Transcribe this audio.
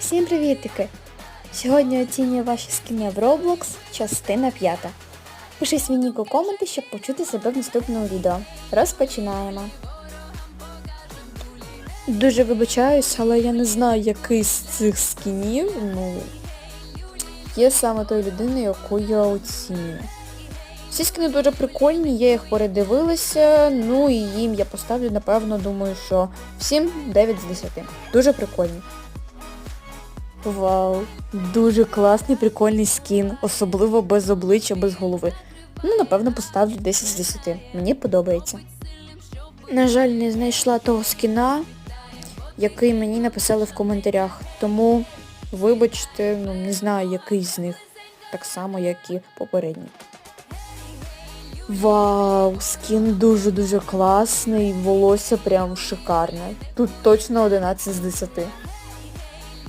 Всім привітики! Сьогодні оцінюю ваші скини в Roblox, частина 5. Пиши свій нік у коменти, щоб почути себе в наступному відео. Розпочинаємо. Дуже вибачаюсь, але я не знаю, який з цих скінів, ну, є саме тої людини, яку я оцінюю. Всі скини дуже прикольні, я їх передивилася, ну і їм я поставлю, напевно, думаю, що всім 9 з 10. Дуже прикольні. Вау, дуже класний, прикольний скін, особливо без обличчя, без голови. Ну, напевно, поставлю 10 з 10. Мені подобається. На жаль, не знайшла того скіна, який мені написали в коментарях. Тому, вибачте, ну не знаю, який з них. Так само, як і попередній. Вау, скін дуже-дуже класний, волосся прям шикарне. Тут точно 11 з 10.